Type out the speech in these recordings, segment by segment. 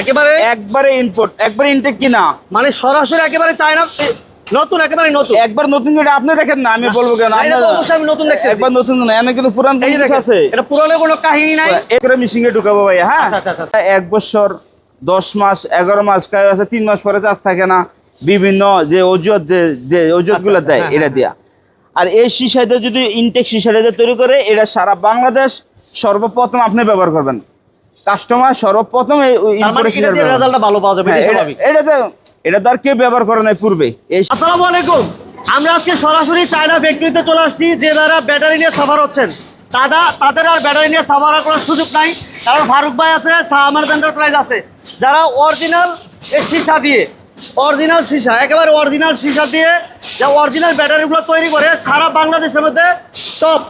একেবারে একবারে ইনপুট একবারে ইনটেক কিনা? মানে সরাসরি একেবারে চায়না নতুন একেবারে নতুন। একবার নতুন যেটা আপনি দেখেন না আমি বলব কেন? অবশ্যই আমি নতুন দেখতেছি। একবার নতুন না কিন্তু পুরান এই আছে। এটা পুরনো কোনো কাহিনী নাই। একবারে মিশিং এ ঢুকাবো ভাই হ্যাঁ? আচ্ছা, আচ্ছা, আচ্ছা। এক বছর দশ মাস এগারো মাস কাজ আছে তিন মাস পরে চাষ থাকে না। বিভিন্ন যে অজুহাত যে যে অজুহাতগুলো আচ্ছা, দেয় হ্যাঁ, এটা দিয়া। আর এই সিসাইটা যদি ইনটেক সিসাইটা তৈরি করে এটা সারা বাংলাদেশ সর্বপ্রথম আপনি ব্যবহার করবেন। কাস্টমার সর্বপ্রথম মানে রেজাল্টটা ভালো পাওয়া যাবে হ্যাঁ, এটা- তো এটা তো আর কেউ ব্যবহার করে নাই পূর্বে। আসসালামু আলাইকুম। আমরা আজকে সরাসরি চায়না ফ্যাক্টরিতে চলে আসছি যে যারা ব্যাটারি নিয়ে সাফার হচ্ছেন। দাদা তাদের আর ব্যাটারি নিয়ে সাফার করার সুযোগ নাই। কারণ ফারুক ভাই আছে শাহ আমার এন্টারপ্রাইজ আছে। যারা অরিজিনাল সীসা দিয়ে অরিজিনাল সীসা একেবারে অরিজিনাল সীসা দিয়ে যা অরিজিনাল ব্যাটারিগুলো তৈরি করে সারা বাংলাদেশের মধ্যে টপ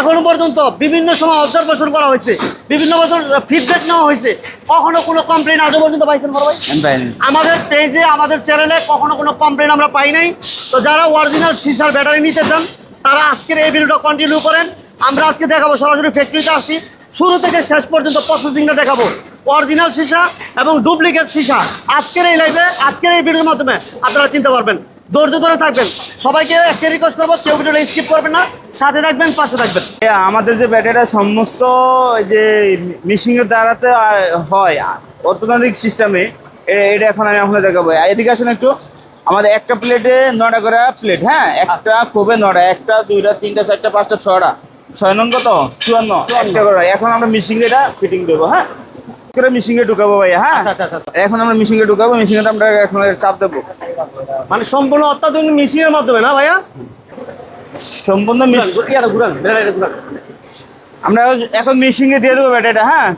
এখনও পর্যন্ত বিভিন্ন সময় অবজারভেশন করা হয়েছে বিভিন্ন বছর ফিডব্যাক নেওয়া হয়েছে। কখনো কোনো কমপ্লেন আজও পর্যন্ত পাইছেন ভাই? আমাদের পেজে আমাদের চ্যানেলে কখনো কোনো কমপ্লেন আমরা পাই নাই। তো যারা অরিজিনাল সিসার ব্যাটারি নিতে চান তারা আজকের এই ভিডিওটা কন্টিনিউ করেন। আমরা আজকে দেখাবো সরাসরি ফ্যাক্টরিতে আসছি। শুরু থেকে শেষ পর্যন্ত প্রসেসিংটা দেখাবো। অরিজিনাল সীসা এবং ডুপ্লিকেট সীসা। আজকের এই লাইভে আজকের এই ভিডিওর মাধ্যমে আপনারা চিনতে পারবেন। ধৈর্য ধরে থাকবেন। সবাইকে একটা রিকোয়েস্ট করব কেউ ভিডিওটা স্কিপ করবেন না। সাথে থাকবেন পাশে থাকবেন। আমাদের যে ব্যাটারিটা সমস্ত যে মিশিং এর দ্বারাতে হয় অত্যাধুনিক সিস্টেমে এটা এখন আমি আপনাকে দেখাবো। এদিকে আসেন একটু। আমাদের একটা প্লেটে নটা করে প্লেট হ্যাঁ? একটা কোবে নটা একটা দুইটা তিনটা চারটা পাঁচটা ছটা ছয় নং কত? চুয়ান্ন। একটা করে। এখন আমরা মিশিং এটা ফিটিং দেবো হ্যাঁ? করে মিশিং এ ঢুকাবো ভাই হ্যাঁ? আচ্ছা, আচ্ছা, আচ্ছা। এখন আমরা মিশিং এ ঢুকাবো মিশিং এ আমরা এখন চাপ দেবো। মানে সম্পূর্ণ অত্যাধুনিক মেশিনের মাধ্যমে না ভাইয়া? সম্পূর্ণ মিশ আমরা এখন মিশিং এ দিয়ে দেবো ব্যাটারিটা হ্যাঁ?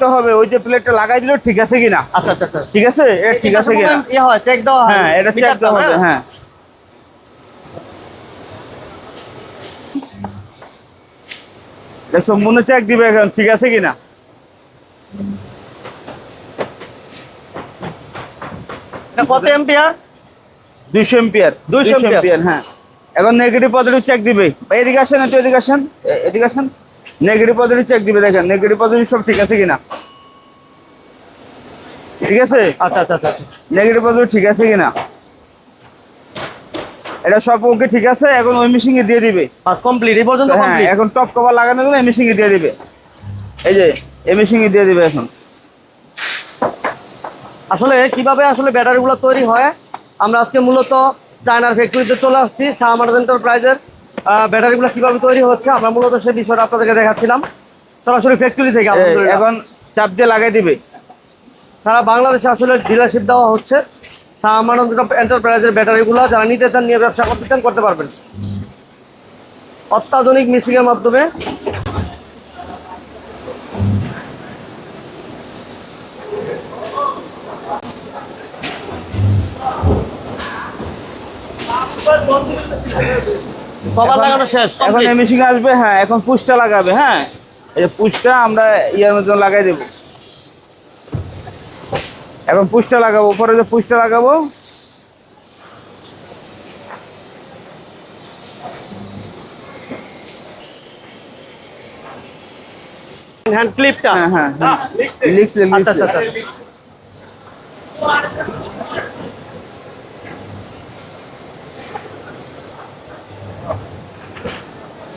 তো হবে ওই যে প্লেটটা লাগাই দিল ঠিক আছে কিনা? আচ্ছা আচ্ছা আচ্ছা। ঠিক আছে? এটা ঠিক আছে কিনা? ইয়ে হ্যাঁ এটা চেক দেওয়া হবে হ্যাঁ। সম্পূর্ণ চেক দিবে এখন ঠিক আছে কিনা? কত এম্পিয়ার দুইশো এম্পিয়ার 200 ampere। এম্পিয়ার হ্যাঁ। এখন নেগেটিভ পজিটিভ চেক দিবে। এদিকে আসেন একটু এদিকে আসেন। এদিকে আসেন। নেগেটিভ পজিটিভ চেক দিবে দেখেন নেগেটিভ পজিটিভ সব ঠিক আছে কিনা? ঠিক আছে? আচ্ছা আচ্ছা আচ্ছা নেগেটিভ পজিটিভ ঠিক আছে কিনা? এটা সব ওকে ঠিক আছে এখন ওই মেশিন এ দিয়ে দিবে। কমপ্লিট এই পর্যন্ত হ্যাঁ কমপ্লিট এখন টপ কভার লাগানোর জন্য এই মেশিন এ দিয়ে দিবে। এই যে এই মেশিন এ দিয়ে দিবে এখন। আসলে কীভাবে আসলে ব্যাটারিগুলো তৈরি হয়? আমরা আজকে মূলত চায়নার ফ্যাক্টরিতে চলে আসছি শাহ আমারদ এন্টারপ্রাইজের ব্যাটারিগুলো কীভাবে তৈরি হচ্ছে আমরা মূলত সেই বিষয়টা আপনাদেরকে দেখাচ্ছিলাম। সরাসরি ফ্যাক্টরি থেকে এখন চাপ দিয়ে লাগাই দিবে। সারা বাংলাদেশে আসলে ডিলারশিপ দেওয়া হচ্ছে। শাহ এন্টারপ্রাইজের ব্যাটারিগুলো যারা নিতে চান নিয়ে ব্যবসা করতে চান করতে পারবেন। অত্যাধুনিক মিশিংয়ের মাধ্যমে। কভার এখন- লাগানো শেষ এখন মেশিন আসবে হ্যাঁ এখন পুশটা লাগাবে হ্যাঁ। এই যে পুশটা আমরা ইয়ার মধ্যে লাগাই দেব। এখন পুষ্টা লাগাবো উপরে যে পুষ্টা লাগাবো। হ্যান্ড ক্লিপটা হ্যাঁ হ্যাঁ হ্যাঁ। লিখছে আচ্ছা আচ্ছা।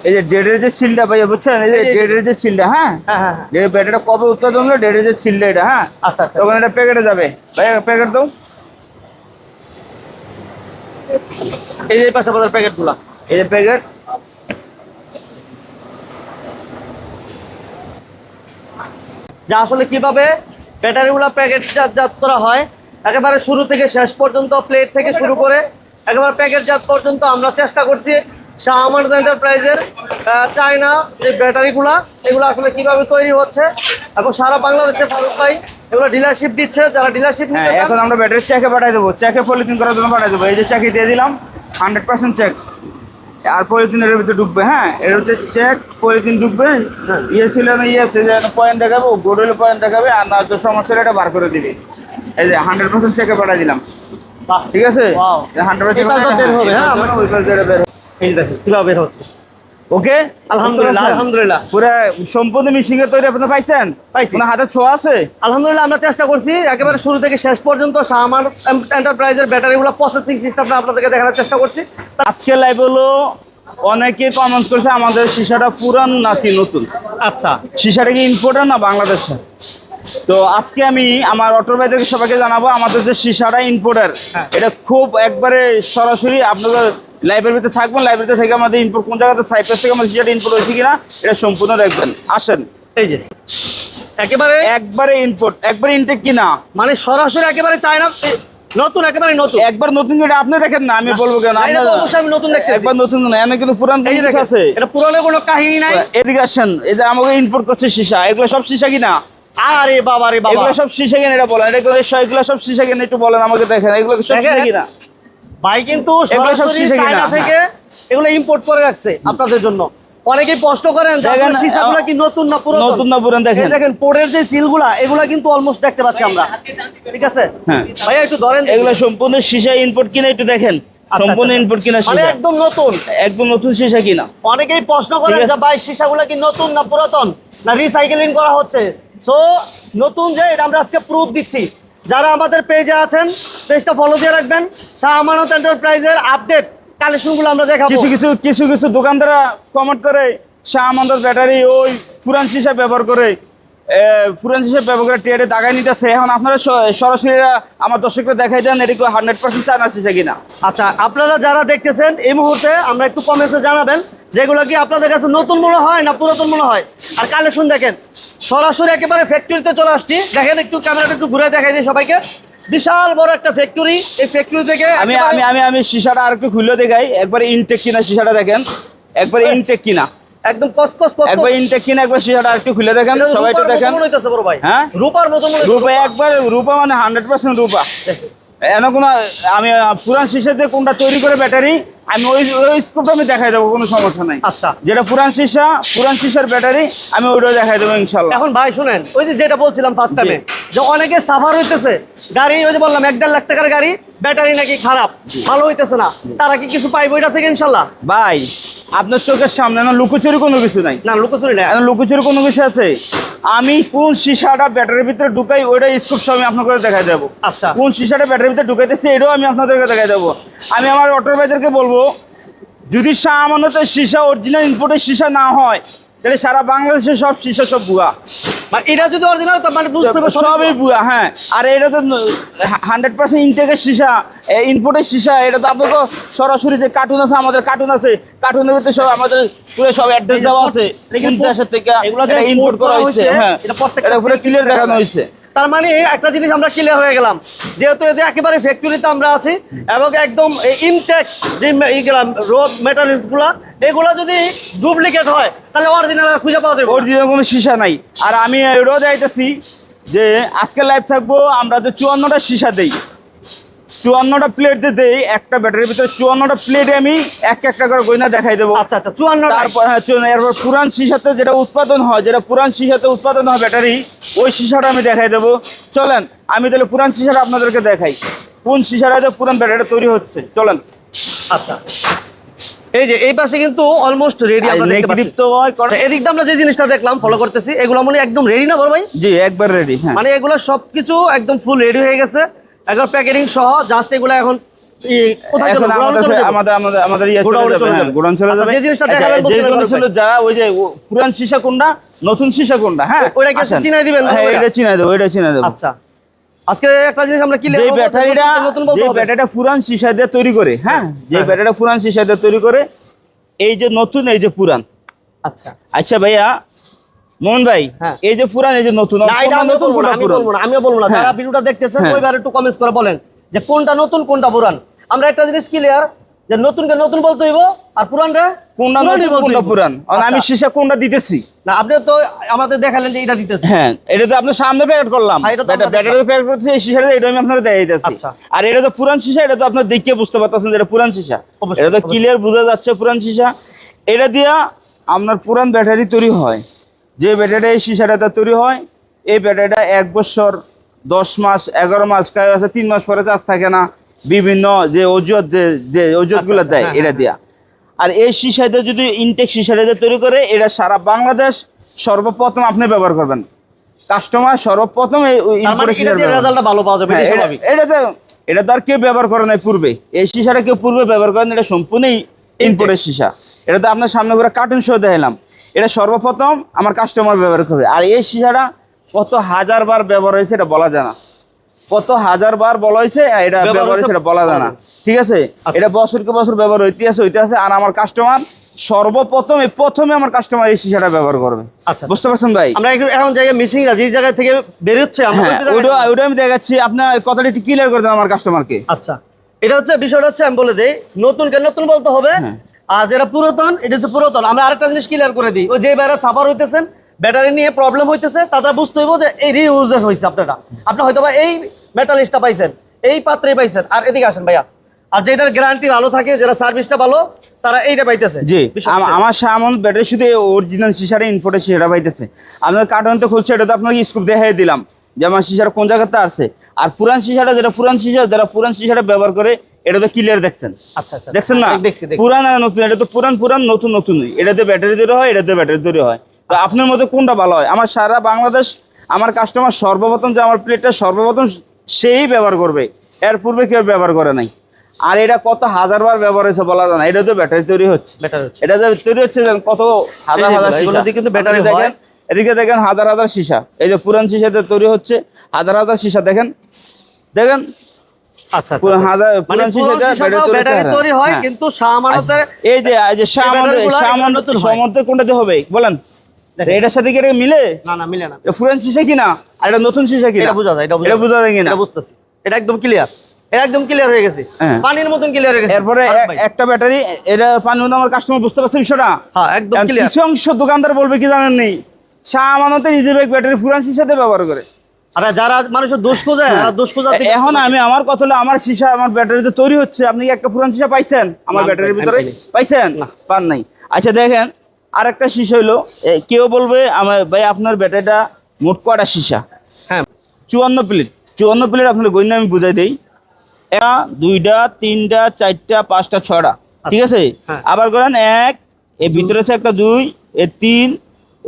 এই যে ডেডের যে সিলটা ভাইয়া বুঝছেন? এই যে ডেডের যে সিলটা হ্যাঁ? হ্যাঁ হ্যাঁ হ্যাঁ। কবে উৎপাদন হলো? ডেডের যে সিলটা এটা হ্যাঁ? আচ্ছা আচ্ছা। তখন এটা প্যাকেটে যাবে। ভাইয়া প্যাকেট দাও। এই যে পাশে বাজার প্যাকেটগুলো। এই যে প্যাকেট। যা আসলে কীভাবে ব্যাটারিগুলো প্যাকেট জাত করা হয় একেবারে শুরু থেকে শেষ পর্যন্ত প্লেট থেকে শুরু করে একেবারে প্যাকেট জাত পর্যন্ত আমরা চেষ্টা করছি। শাহ আমানত এন্টারপ্রাইজের চায়না যে ব্যাটারিগুলা এগুলো আসলে কীভাবে তৈরি হচ্ছে এবং সারা বাংলাদেশে ফারুক ভাই এগুলো ডিলারশিপ দিচ্ছে যারা ডিলারশিপ হ্যাঁ নিতে এখন আমরা ব্যাটারি চেকে পাঠাই দেবো। চেকে পলিথিন করার জন্য পাঠাই দেবো। এই যে চেকে দিয়ে দিলাম হান্ড্রেড পার্সেন্ট চেক আর পলিথিন এর ভিতরে ঢুকবে হ্যাঁ এর ভিতরে চেক পলিথিন ঢুকবে। ইয়ে ছিল না ইয়ে পয়েন্ট দেখাবে গোডেল পয়েন্ট দেখাবে আর না তো সমস্যা এটা বার করে দিবে। এই যে হান্ড্রেড পার্সেন্ট চেকে পাঠাই দিলাম। ঠিক আছে. হান্ড্রেড পার্সেন্ট এই কীভাবে বের হচ্ছে? ওকে? আলহামদুলিল্লাহ, আলহামদুলিল্লাহ। পুরো সম্পূর্ণ মিশিং এর তৈরি আপনি পাইছেন? পাইছি। কোনো হাতে ছোঁয়া আছে? আলহামদুলিল্লাহ আমরা চেষ্টা করছি। একেবারে শুরু থেকে শেষ পর্যন্ত শাহমার এন্টারপ্রাইজের ব্যাটারিগুলো প্রসেসিং সিস্টেমটা আপনাদেরকে দেখানোর চেষ্টা করছি। আজকে লাইভ হলো অনেকে কমেন্ট করছে আমাদের সিসাটা পুরান নাকি নতুন? আচ্ছা। সিসাটা কি ইম্পোর্টার না বাংলাদেশে? তো আজকে আমি আমার অটো ভাইদেরকে সবাইকে জানাব আমাদের যে সিসাটা ইম্পোর্টার হ্যাঁ। এটা খুব একবারে সরাসরি আপনাদের লাইব্রেরির ভিতরে থাকবেন লাইব্রেরিতে থেকে আমাদের ইম্পোর্ট কোন জায়গাতে সাইপ্রাস থেকে আমাদের সিসাটা ইম্পোর্ট হয়েছে কিনা এটা সম্পূর্ণ দেখবেন। আসেন। এই যে একেবারে একবারে ইম্পোর্ট একবারে ইনটেক কিনা? মানে সরাসরি একেবারে চায়না এ, নতুন একেবারে নতুন। একবার নতুন যেটা আপনি দেখেন না? আমি বলব কেন? না, এটা তো অবশ্যই আমি নতুন দেখতেছি। একবার নতুন না কিন্তু পুরান এই দেখেন আছে। এটা পুরনো কোনো কাহিনী নাই। এদিকে আসেন এই যে আমাকে ইম্পোর্ট করছে সীসা এগুলো সব সীসা কিনা? আরে বাবা রে বাবা। এগুলো সব সীসা কিনা এটা বলেন এগুলো এগুলো সব সীসা কিনা একটু বলেন আমাকে দেখেন এগুলো সব। সীসা কিনা? ভাই কিন্তু সরাসরি চায়না থেকে এগুলো ইম্পোর্ট করে রাখছে আপনাদের জন্য। অনেকেই প্রশ্ন করেন আসলে কি নতুন না পুরাতন? নতুন না পুরান দেখেন। দেখেন পোড়ের যে সিলগুলা এগুলা কিন্তু অলমোস্ট দেখতে পাচ্ছি আমরা। ঠিক আছে? হ্যাঁ। ভাইয়া একটু ধরেন। এগুলো সম্পূর্ণ সীসা ইম্পোর্ট কিনা একটু দেখেন। আচ্ছা, সম্পূর্ণ আচ্ছা। ইম্পোর্ট কিনা মানে একদম নতুন। একদম নতুন সীসা কিনা। অনেকেই প্রশ্ন করেন। যে ভাই সীসাগুলো কি নতুন না পুরাতন? না রিসাইকেলিং করা হচ্ছে? সো নতুন যে এটা আমরা আজকে প্রুফ দিচ্ছি। যারা আমাদের পেজে আছেন পেজটা ফলো দিয়ে রাখবেন। শাহ আমানত এন্টারপ্রাইজের আপডেট কালেকশনগুলো আমরা দেখাবো। কিছু কিছু কিছু কিছু দোকানদাররা কমেন্ট করে, শাহ আমানত ব্যাটারি ওই পুরান সীসা ব্যবহার করে পুরান সীসা ব্যবহার করে টেয়ারে দাগাই নিতেছে এখন আপনারা সরাসরি আমার দর্শকরা দেখাই দেন এটা হান্ড্রেড পার্সেন্ট চায়না সীসা কিনা। আচ্ছা আপনারা যারা দেখতেছেন এই মুহূর্তে আমরা একটু কমেন্টসে জানাবেন যেগুলো কি আপনাদের কাছে নতুন মনে হয় না পুরাতন মনে হয়? আর কালেকশন দেখেন সরাসরি একেবারে ফ্যাক্টরিতে চলে আসছি। দেখেন একটু ক্যামেরাটা একটু ঘুরে দেখাই দিই সবাইকে। বিশাল বড় একটা ফ্যাক্টরি এই ফ্যাক্টরি থেকে আমি আমি আমি আমি সীসাটা আর একটু খুলে দেখাই একবার ইনটেক কিনা সীসাটা দেখেন একবার ইনটেক কিনা। একদম কসকস কস একবার ইনটেক কিনা একবার আর একটু খুলে দেখেন সবাই তো দেখেন। বড় ভাই। হ্যাঁ? রূপার মতো রূপা একবার রূপা মানে হান্ড্রেড পার্সেন্ট রূপা। এন কোনো আমি পুরান সীসাতে কোনটা তৈরি করে ব্যাটারি আমি ওই ওই স্কোপটা আমি দেখাই দেবো কোনো সমস্যা নাই। আচ্ছা। যেটা পুরান সীসা পুরান সীসার ব্যাটারি আমি ওইটা দেখাই দেবো ইনশাল্লাহ এখন ভাই শুনেন ওই যে যেটা বলছিলাম ফার্স্ট টাইমে যে অনেকে সাফার হইতেছে গাড়ি ওই যে বললাম এক দেড় লাখ টাকার গাড়ি ব্যাটারি নাকি খারাপ ভালো হইতেছে না তারা কি কিছু পাইবো এটা থেকে ইনশাল্লাহ ভাই আপনার চোখের সামনে না লুকোচুরি কোনো কিছু নাই? না লুকোচুরি না লুকোচুরি কোনো কিছু আছে? আমি কোন সীসাটা ব্যাটারির ভিতরে ঢুকাই ওইটা স্কুপ সব আমি আপনাকে দেখাই দেবো। আচ্ছা। কোন সিসাটা ব্যাটারির ভিতরে ঢুকাইতেছে এটাও আমি আপনাদেরকে দেখাই দেবো। আমি আমার অটোর ভাইদেরকে বলব যদি আমানতের সীসা অরিজিনাল ইনপুটের সীসা না হয় তাহলে সারা বাংলাদেশে সব সীসা সব বুয়া। মানে এটা যদি অরিজিনাল মানে বুঝতে পারবে সবই বুয়া হ্যাঁ। আর এটা তো হান্ড্রেড পার্সেন্ট ইনটেকের সীসা ইনপোর্টের সীসা এটা তো আপনার তো সরাসরি যে কার্টুন আছে আমাদের কার্টুন আছে। কার্টুনের ভিতরে সব আমাদের পুরো সব অ্যাড্রেস দেওয়া আছে। দেশের থেকে import করা হয়েছে হ্যাঁ। এটা এটা পুরো ক্লিয়ার দেখানো হয়েছে। তার মানে একটা জিনিস আমরা ক্লিয়ার হয়ে গেলাম, যেহেতু এতে একেবারে ফ্যাক্টরিতে আমরা আছি এবং একদম ইনটেক যে এইগুলা রো মেটারিয়াল এগুলো এগুলা যদি ডুপ্লিকেট হয়, তাহলে অরিজিনাল খুঁজে পাওয়া যাবে অরিজিনাল কোনো সীসা নাই। আর আমি রোজ যাইতেছি যে আজকে লাইভ থাকব আমরা যে চুয়ান্নটা সীসা দেই। চুয়ান্নটা প্লেট যে দেই একটা ব্যাটারির ভিতরে চুয়ান্নটা প্লেটে আমি এক একটা করে গয়না দেখাই দেবো। আচ্ছা আচ্ছা চুয়ান্ন তারপর হ্যাঁ চুয়ান্ন এরপর পুরান সীসাতে যেটা উৎপাদন হয় যেটা পুরান সীসাতে উৎপাদন হয় ব্যাটারি ওই সীসাটা আমি দেখাই দেবো। চলেন আমি তাহলে পুরান সীসাটা আপনাদেরকে দেখাই। কোন সীসাটাতে পুরান ব্যাটারি তৈরি হচ্ছে? চলেন। আচ্ছা। এই যে এই পাশে কিন্তু অলমোস্ট রেডি আমরা দেখতে পাচ্ছি। নেগেটিভ তো আচ্ছা, এদিক আমরা যে জিনিসটা দেখলাম ফলো করতেছি এগুলো মনে একদম রেডি না বড় ভাই? জি একবার রেডি হ্যাঁ। মানে এগুলো সবকিছু একদম ফুল রেডি হয়ে গেছে। একবার প্যাকেটিং সহ জাস্ট এগুলো এখন এখন আমাদের ইয়ে গোডাউনে চলে হ্যাঁ, যাবে। আচ্ছা, যাবে? যে জিনিসটা দেখাবেন বলছিলেন যেগুলো বড় ছিল ভাই। ওই যে পুরান সীসা কোনটা? নতুন সীসা কোনটা হ্যাঁ। ওইটা কি চিনাই দিবেন না হ্যাঁ এটা চিনাই দেবো এটা চিনাই দেবো। আচ্ছা। আজকে একটা জিনিস আমরা কি যে ব্যাটারিটা যে ব্যাটারিটা পুরান সীসা দিয়ে তৈরি করে হ্যাঁ। যে হ্যাঁ। ব্যাটারিটা পুরান সীসা দিয়ে তৈরি করে এই যে নতুন এই যে পুরান। আচ্ছা। আচ্ছা ভাইয়া মোহন ভাই হ্যাঁ। এই যে পুরান এই যে নতুন আমিও বলব না হ্যাঁ। যারা ভিডিওটা দেখতেছেন হ্যাঁ। ওইবার একটু কমেন্টস করে বলেন যে কোনটা নতুন কোনটা পুরান আমরা একটা জিনিস ক্লিয়ার যে নতুনকে নতুন বলতে হইব আর পুরানটা কোনটা নতুন কোনটা পুরান আর আমি আচ্ছা। সীসা কোনটা দিতেছি না আপনি তো আমাদের দেখালেন যে এটা দিতেছে হ্যাঁ এটা তো আপনার সামনে প্যাকেট করলাম এটা তো ব্যাটারি প্যাকেট করছি এই সীসাটা এটা আমি আপনার দেখাই দিতেছি আচ্ছা। আর এটা তো পুরান সীসা এটা তো আপনার দেখে বুঝতে পারতেছেন যে এটা পুরান অবশ্যই, এটা তো। ক্লিয়ার বোঝা যাচ্ছে পুরান সীসা এটা দিয়া আপনার পুরান ব্যাটারি তৈরি হয় যে ব্যাটারিটা এই সীসাটাতে তৈরি হয় এই ব্যাটারিটা এক বছর দশ মাস এগারো মাস কাজ আছে তিন মাস পরে চার্জ থাকে না। বিভিন্ন যে অজুহাত যে যে অজুহাতগুলো আচ্ছা, দেয় হ্যাঁ, এটা দিয়া। আর এই সিসাইতে যদি ইনটেক সিসাইতে তৈরি করে এটা সারা বাংলাদেশ সর্বপ্রথম আপনি ব্যবহার করবেন। কাস্টমার সর্বপ্রথম মানে ভালো পাওয়া যাবে হ্যাঁ, এটা- স্বাভাবিক। এটা তো আর কেউ ব্যবহার করে নাই পূর্বে। এই সিসাটা কেউ পূর্বে ব্যবহার করেন এটা সম্পূর্ণই ইম্পোর্টের সিসা। এটা তো আপনার সামনে করে কার্টুন শো দেখালাম এটা সর্বপ্রথম আমার কাস্টমার ব্যবহার করবে। আর এই সিসাটা কত হাজার বার ব্যবহার হয়েছে এটা বলা যায় না। কত হাজার বার বলা হয়েছে এটা ব্যবহার হয়েছে এটা বলা যায় না। ঠিক আছে? আচ্ছা। এটা বছরকে বছর ব্যবহার হইতে আছে হইতে আছে আর আমার কাস্টমার সর্বপ্রথম প্রথমে আমার কাস্টমার এই সিসাটা ব্যবহার করবে। আচ্ছা। বুঝতে পারছেন ভাই? আমরা এখন জায়গায় মিশিংরা যে জায়গা থেকে বেরোচ্ছে আমরা হ্যাঁ ওইটা ওইটা আমি দেখাচ্ছি। আপনার কথাটা একটু ক্লিয়ার করে দেন আমার কাস্টমারকে আচ্ছা। এটা হচ্ছে বিষয়টা হচ্ছে আমি বলে দিই নতুনকে নতুন বলতে হবে হ্যাঁ। আর যেটা পুরাতন এটা হচ্ছে পুরাতন। আমরা আরেকটা জিনিস ক্লিয়ার করে দিই। ওই যে বাইরে সাফার হইতেছেন ব্যাটারি নিয়ে প্রবলেম হইতেছে তাদের বুঝতে হইব যে এই রিউজের হয়েছে আপনারা। আপনি হয়তো বা এই মেটালিস্টটা পাইছেন এই পাত্রে পাইছেন। আর এদিকে আসেন ভাইয়া। আর যেটার গ্যারান্টি ভালো থাকে যেটা সার্ভিসটা ভালো তারা এইটা পাইতেছে। জি আমার সামন ব্যাটারি শুধু অরিজিনাল সিসারে ইনপুটে সিসাটা পাইতেছে। আপনার কার্টন তো খুলছে এটা তো আপনাকে স্কুপ দেখাই দিলাম। যে আমার সিসাটা কোন জায়গাতে আছে? আর পুরান সিসাটা যেটা পুরান সিসা যারা পুরান সিসাটা ব্যবহার করে এটা তো ক্লিয়ার দেখছেন। আচ্ছা আচ্ছা দেখছেন না? দেখছি পুরান আর নতুন এটা তো পুরান পুরান নতুন নতুন। এটাতে ব্যাটারি তৈরি হয় এটাতে ব্যাটারি তৈরি হয়। তো আপনার মধ্যে কোনটা ভালো হয়? আমার সারা বাংলাদেশ আমার কাস্টমার সর্বপ্রথম যে আমার প্লেটটা সর্বপ্রথম সেই ব্যবহার করবে। এর পূর্বে কেউ ব্যবহার করে নাই। আর এটা কত হাজার বার ব্যবহার হয়েছে বলা যায় না। এটা তো ব্যাটারি তৈরি হচ্ছে। এটা যে তৈরি হচ্ছে কত হাজার হাজার কিন্তু ব্যাটারি দেখেন, এদিকে দেখেন হাজার হাজার সীসা। এই যে পুরান সীসাতে তৈরি হচ্ছে হাজার হাজার সীসা। দেখেন দেখেন আচ্ছা পুরো হাজার মানে পুরান পুরো সীসাতে সীসাটাও ব্যাটারি ব্যাটারি তৈরি তৈরি হয়। কিন্তু সামানতের এই যে এই যে শাহ আমাদের ব্যাটারিগুলো শাহ এগুলো আমাদের নতুন। সমর্থে কোনটাতে হবে? বলেন। এটার সাথে কি এটা মিলে? না না মিলে না। এটা পুরান কিনা? আর এটা নতুন সীসা কিনা? এটা বোঝা যায় এটা এটা বোঝা যায় কিনা? এটা বুঝতেছি। এটা একদম ক্লিয়ার এটা একদম ক্লিয়ার হয়ে গেছে। হ্যাঁ। পানির মতন ক্লিয়ার হয়ে গেছে। এরপরে। একটা ব্যাটারি এটা পানির মধ্যে আমার কাস্টমার বুঝতে পারছে বিষয়টা। হ্যাঁ একদম ক্লিয়ার কিছু অংশ দোকানদার বলবে কি জানেন নেই শাহ আমানতের ব্যাটারি পুরান সীসাতে ব্যবহার করে। আর যারা মানুষের দোষ খোঁজে আর দোষ খোঁজা এখন আমি আমার কথা হলো আমার সীসা আমার ব্যাটারিতে তৈরি হচ্ছে। আপনি কি একটা পুরান সীসা পাইছেন? আমার ব্যাটারির ভিতরে পাইছেন। পান নাই। আচ্ছা দেখেন আরেকটা সীসা হলো এ, কেউ বলবে আমার ভাই আপনার ব্যাটারিটা মোট কটা সীসা? হ্যাঁ। চুয়ান্ন প্লেট চুয়ান্ন প্লেট আপনার গণ্য আমি বুঝাই দিই। একটা দুইটা তিনটা চারটা পাঁচটা ছটা ঠিক আছে? হ্যাঁ। আবার করেন এক এর ভিতরে আছে একটা দুই এ তিন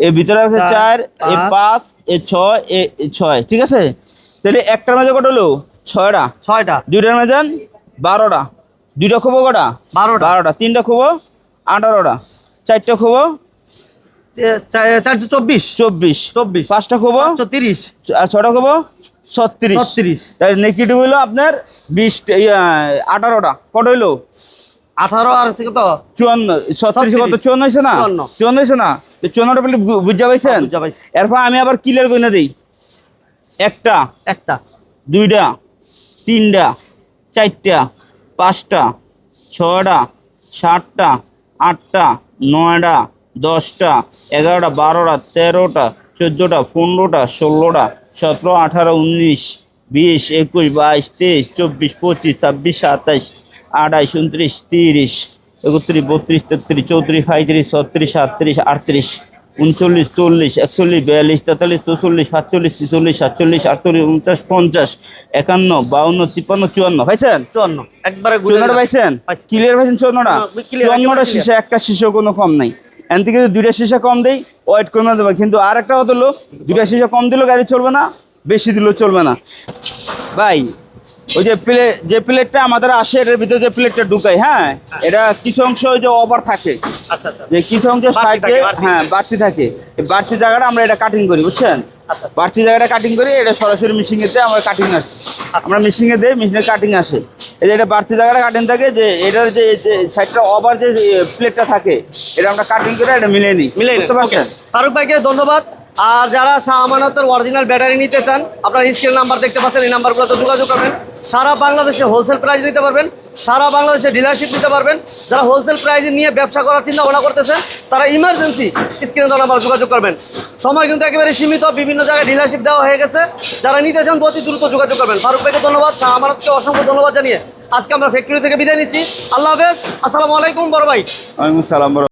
এর ভিতরে আছে চার, এ পাঁচ, এ ছয় এ ছয় ঠিক আছে? তাহলে একটার মাঝে কটা হলো? ছয়টা। ছয়টা। দুইটার মাঝে বারোটা। দুইটা খোবো কটা? বারোটা। বারোটা। তিনটা খোবো আঠারোটা। চারটা খোবো চারশো চব্বিশ। চব্বিশ। চব্বিশ। পাঁচটা খোবো তিরিশ। আর ছটা খোবো ছত্রিশ। ছত্রিশ। তাই নেগেটিভ হইল আপনার বিশ আঠারোটা। কত হইল আঠারো আর হচ্ছে কত? চুয়ান্ন। ছত্রিশ কত। চুয়ান্ন হয়েছে না? চুয়ান্ন। হয়েছে না? চুয়ান্নটা বলে বুঝা পাইছেন? এরপর আমি আবার ক্লিয়ার করে দিই। একটা একটা। দুইটা তিনটা চারটা পাঁচটা ছয়টা সাতটা আটটা নয়টা দশটা এগারোটা বারোটা তেরোটা চোদ্দোটা পনেরোটা ষোলোটা সতেরো আঠারো উনিশ বিশ একুশ বাইশ তেইশ চব্বিশ পঁচিশ ছাব্বিশ সাতাইশ আঠাইশ উনত্রিশ তিরিশ একত্রিশ বত্রিশ তেত্রিশ চৌত্রিশ পঁয়ত্রিশ ছত্রিশ সাতত্রিশ আটত্রিশ উনচল্লিশ চল্লিশ একচল্লিশ বিয়াল্লিশ তেতাল্লিশ চৌচল্লিশ সাতচল্লিশ ছিচল্লিশ সাতচল্লিশ আটচল্লিশ উনচাশ পঞ্চাশ একান্ন বাউন্ন তিপ্পান্ন চুয়ান্ন। পাইছেন? চুয়ান্ন। একবারে চুয়ান্নটা। পাইছেন? ক্লিয়ার পাইছেন চুয়ান্নটা? হ্যাঁ, চুয়ান্নটা শিশা একটা শিশু কোনো কম নাই। এন থেকে যদি দুইটা শিশা কম দেই ওয়েট কমে দেবে। কিন্তু আর একটা কথা হলো দুইটা শিশা কম দিলেও গাড়ি চলবে না বেশি দিলেও চলবে না। ভাই ওই যে প্লেট যে প্লেটটা আমাদের আসে এটার ভিতরে যে প্লেটটা ঢুকাই হ্যাঁ? এটা কিছু অংশ ওই যে ওভার থাকে। আচ্ছা আচ্ছা। যে কিছু অংশ সাইডে হ্যাঁ বাড়তি থাকে। বাড়তি জায়গাটা আমরা এটা কাটিং করি বুঝছেন? আচ্ছা। বাড়তি জায়গাটা কাটিং করি এটা সরাসরি মেশিনেতে আমরা কাটিং আসে আমরা মেশিনে দেই মেশিনে কাটিং আসে। এই যে এটা বাড়তি জায়গাটা কাটিং থাকে যে এটার যে সাইডটা ওভার যে প্লেটটা থাকে এটা আমরা কাটিং করে এটা মিলিয়ে নিই। মিলে বুঝতে পারছেন? ফারুক ভাইকে ধন্যবাদ। আর যারা শাহ আমানতের অরিজিনাল ব্যাটারি নিতে চান, আপনার স্ক্রিন নাম্বার দেখতে পাচ্ছেন, এই নাম্বারগুলোতে যোগাযোগ করবেন। সারা বাংলাদেশে হোলসেল প্রাইস নিতে পারবেন, সারা বাংলাদেশে ডিলারশিপ নিতে পারবেন। যারা হোলসেল প্রাইজে নিয়ে ব্যবসা করার চিন্তা ভাবনা করতেছেন, তারা ইমার্জেন্সি স্ক্রিনে দেওয়া নাম্বার যোগাযোগ করবেন। সময় কিন্তু একেবারে সীমিত, বিভিন্ন জায়গায় ডিলারশিপ দেওয়া হয়ে গেছে। যারা নিতে চান, অতি দ্রুত যোগাযোগ করবেন। ফারুক ভাইকে ধন্যবাদ শাহ আমানতকে অসংখ্য ধন্যবাদ জানিয়ে আজকে আমরা ফ্যাক্টরি থেকে বিদায় নিচ্ছি। আল্লাহ হাফেজ, আসসালামু আলাইকুম বড় ভাই। সালাম